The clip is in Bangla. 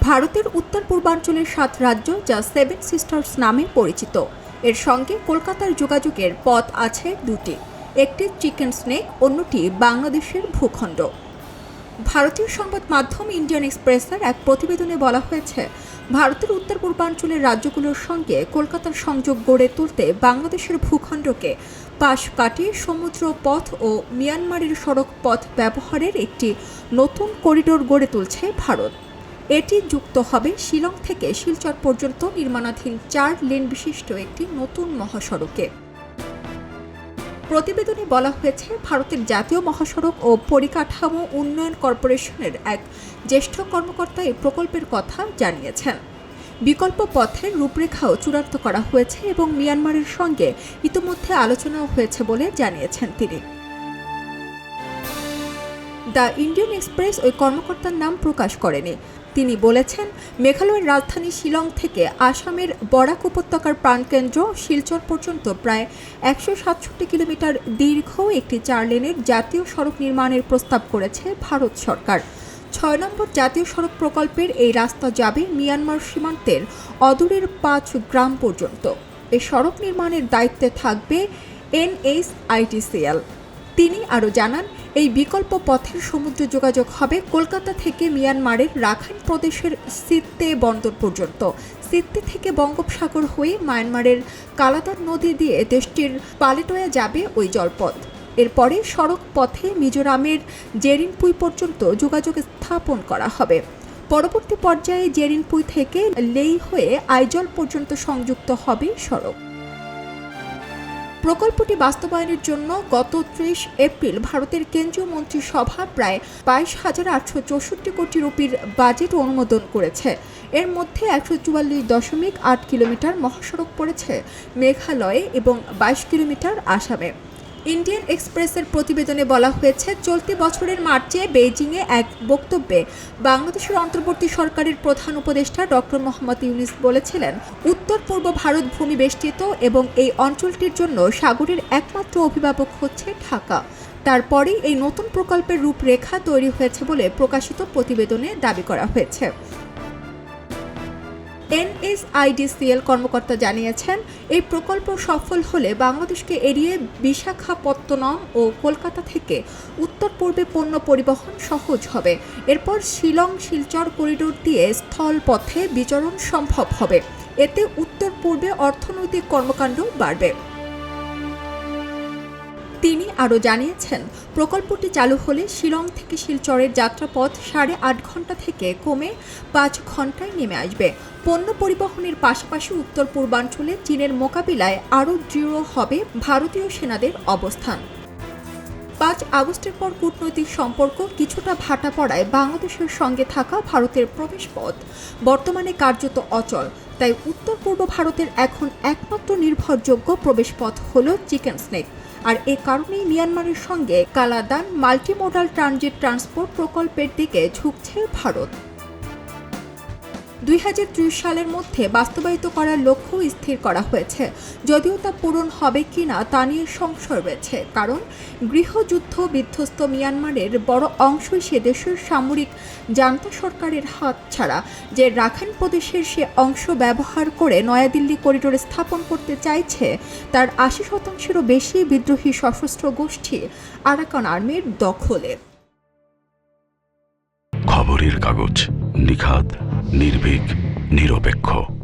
ভারতের উত্তর পূর্বাঞ্চলের সাত রাজ্য যা সেভেন সিস্টার্স নামে পরিচিত। এর সঙ্গে কলকাতার যোগাযোগের পথ আছে দুটি। একটি চিকেন স্নেক অন্যটি বাংলাদেশের ভূখণ্ড। ভারতীয় সংবাদ মাধ্যম ইন্ডিয়ান এক্সপ্রেসের এক প্রতিবেদনে বলা হয়েছে, ভারতের উত্তর পূর্বাঞ্চলের রাজ্যগুলোর সঙ্গে কলকাতার সংযোগ গড়ে তুলতে বাংলাদেশের ভূখণ্ডকে পাশ কাটিয়ে সমুদ্র পথ ও মিয়ানমারের সড়ক পথ ব্যবহারের একটি নতুন করিডোর গড়ে তুলছে ভারত। এটি যুক্ত হবে শিলং থেকে শিলচর পর্যন্ত নির্মাণাধীন চার লেন বিশিষ্ট একটি নতুন মহাসড়কে। প্রতিবেদনে বলা হয়েছে, ভারতের জাতীয় মহাসড়ক ও পরিকাঠামো উন্নয়ন কর্পোরেশনের এক জ্যেষ্ঠ কর্মকর্তা এই প্রকল্পের কথা জানিয়েছেন। বিকল্প পথের রূপরেখাও চূড়ান্ত করা হয়েছে এবং মিয়ানমারের সঙ্গে ইতোমধ্যে আলোচনাও হয়েছে বলে জানিয়েছেন তিনি। দ্য ইন্ডিয়ান এক্সপ্রেস ওই কর্মকর্তার নাম প্রকাশ করেনি। তিনি বলেছেন, মেঘালয়ের রাজধানী শিলং থেকে আসামের বরাক উপত্যকার প্রাণকেন্দ্র শিলচর পর্যন্ত প্রায় একশো সাতষট্টি কিলোমিটার দীর্ঘ একটি চার লেনের জাতীয় সড়ক নির্মাণের প্রস্তাব করেছে ভারত সরকার। ছয় নম্বর জাতীয় সড়ক প্রকল্পের এই রাস্তা যাবে মিয়ানমার সীমান্তের অদূরের পাঁচ গ্রাম পর্যন্ত। এই সড়ক নির্মাণের দায়িত্বে থাকবে এনএইচআইটিসিএল। তিনি আরও জানান এই বিকল্প পথের সমুদ্র যোগাযোগ হবে কলকাতা থেকে মিয়ানমারের রাখাইন প্রদেশের সিত্তে বন্দর পর্যন্ত। সিত্তে থেকে বঙ্গোপসাগর হয়ে মায়ানমারের কালাদার নদী দিয়ে দেশটির পালেটোয়া যাবে ওই জলপথ। এরপরে সড়ক পথে মিজোরামের জেরিনপুই পর্যন্ত যোগাযোগ স্থাপন করা হবে। পরবর্তী পর্যায়ে জেরিনপুই থেকে লেই হয়ে আইজল পর্যন্ত সংযুক্ত হবে সড়ক। প্রকল্পটি বাস্তবায়নের জন্য গত ত্রিশ এপ্রিল ভারতের কেন্দ্রীয় মন্ত্রিসভা প্রায় বাইশ হাজার আটশো চৌষট্টি কোটি রুপির বাজেট অনুমোদন করেছে। এর মধ্যে একশো চুয়াল্লিশ দশমিক আট কিলোমিটার মহাসড়ক পড়েছে মেঘালয়ে এবং বাইশ কিলোমিটার আসামে। ইন্ডিয়ান এক্সপ্রেসের প্রতিবেদনে বলা হয়েছে, চলতি বছরের মার্চে বেইজিংয়ে এক বক্তব্যে বাংলাদেশের অন্তর্বর্তী সরকারের প্রধান উপদেষ্টা ডক্টর মোহাম্মদ ইউনিস বলেছিলেন, উত্তর পূর্ব ভারত ভূমি বেষ্টিত এবং এই অঞ্চলটির জন্য সাগরের একমাত্র অভিভাবক হচ্ছে ঢাকা। তারপরেই এই নতুন প্রকল্পের রূপরেখা তৈরি হয়েছে বলে প্রকাশিত প্রতিবেদনে দাবি করা হয়েছে। এনএসআইডিসিএল কর্মকর্তা জানিয়েছেন, এই প্রকল্প সফল হলে বাংলাদেশকে এড়িয়ে বিশাখাপত্তনম ও কলকাতা থেকে উত্তর পূর্বে পণ্য পরিবহন সহজ হবে। এরপর শিলং শিলচর করিডোর দিয়ে স্থল পথে বিচরণ সম্ভব হবে। এতে উত্তর পূর্বে অর্থনৈতিক কর্মকাণ্ড বাড়বে। তিনি আরও জানিয়েছেন, প্রকল্পটি চালু হলে শিলং থেকে শিলচরের যাত্রাপথ সাড়ে আট ঘণ্টা থেকে কমে পাঁচ ঘন্টায় নেমে আসবে। পণ্য পরিবহনের পাশাপাশি উত্তর পূর্বাঞ্চলে চীনের মোকাবিলায় আরও দৃঢ় হবে ভারতীয় সেনাদের অবস্থান। পাঁচ আগস্টের পর কূটনৈতিক সম্পর্ক কিছুটা ভাটা পড়ায় বাংলাদেশের সঙ্গে থাকা ভারতের প্রবেশপথ বর্তমানে কার্যত অচল। তাই উত্তর পূর্ব ভারতের এখন একমাত্র নির্ভরযোগ্য প্রবেশপথ হল চিকেন স্নেক। আর এ কারণেই মিয়ানমারের সঙ্গে কালাদান মাল্টিমোডাল ট্রানজিট ট্রান্সপোর্ট প্রকল্পের দিকে ঝুঁকছে ভারত। দুই হাজার ত্রিশ সালের মধ্যে বাস্তবায়িত করার লক্ষ্য স্থির করা হয়েছে। যদিও তা পূরণ হবে কিনা তা নিয়ে সংশয় রয়েছে, কারণ গৃহযুদ্ধ বিধ্বস্ত মিয়ানমারের বড় অংশই সে দেশের সামরিক জান্তা সরকারের হাত ছাড়া, যে রাখাইন প্রদেশের সে অংশ ব্যবহার করে নয়াদিল্লি করিডোর স্থাপন করতে চাইছে, তার আশি শতাংশেরও বেশি বিদ্রোহী সশস্ত্র গোষ্ঠী আরাকান আর্মির দখলে। খবরের কাগজ নিখাদ নির্ভীক নিরপেক্ষ।